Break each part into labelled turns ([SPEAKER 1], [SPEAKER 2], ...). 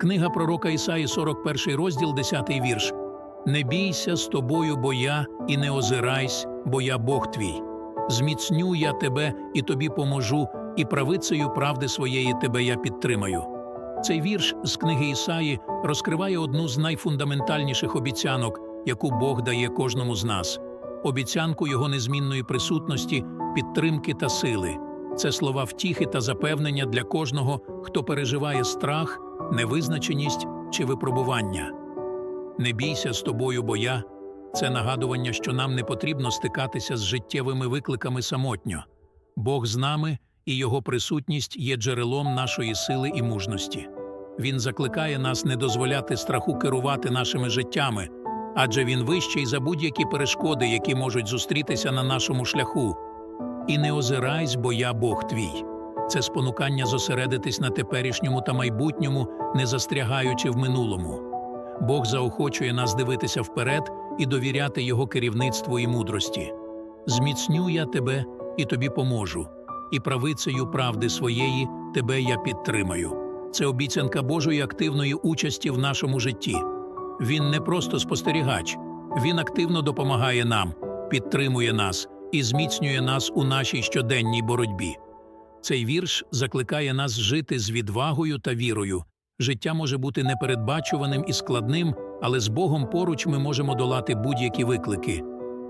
[SPEAKER 1] Книга пророка Ісаї, 41 розділ, 10 вірш. Не бійся з тобою, бо я, і не озирайсь, бо я Бог твій. Зміцню я тебе і тобі поможу, і правицею правди своєї тебе я підтримаю. Цей вірш з книги Ісаї розкриває одну з найфундаментальніших обіцянок, яку Бог дає кожному з нас обіцянку його незмінної присутності, підтримки та сили. Це слова втіхи та запевнення для кожного, хто переживає страх, невизначеність чи випробування. Не бійся з тобою, бо я це нагадування, що нам не потрібно стикатися з життєвими викликами самотньо. Бог з нами і Його присутність є джерелом нашої сили і мужності. Він закликає нас не дозволяти страху керувати нашими життями, адже він вищий за будь-які перешкоди, які можуть зустрітися на нашому шляху. І не озирайсь, бо я Бог твій. Це спонукання зосередитись на теперішньому та майбутньому, не застрягаючи в минулому. Бог заохочує нас дивитися вперед і довіряти Його керівництву і мудрості. Зміцню я тебе і тобі поможу, і правицею правди своєї тебе я підтримаю. Це обіцянка Божої активної участі в нашому житті. Він не просто спостерігач, він активно допомагає нам, підтримує нас і зміцнює нас у нашій щоденній боротьбі. Цей вірш закликає нас жити з відвагою та вірою. Життя може бути непередбачуваним і складним, але з Богом поруч ми можемо долати будь-які виклики.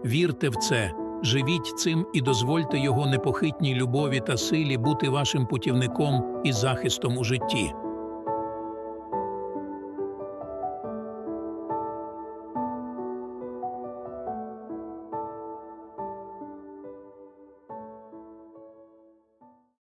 [SPEAKER 1] Вірте в це, живіть цим і дозвольте Його непохитній любові та силі бути вашим путівником і захистом у житті.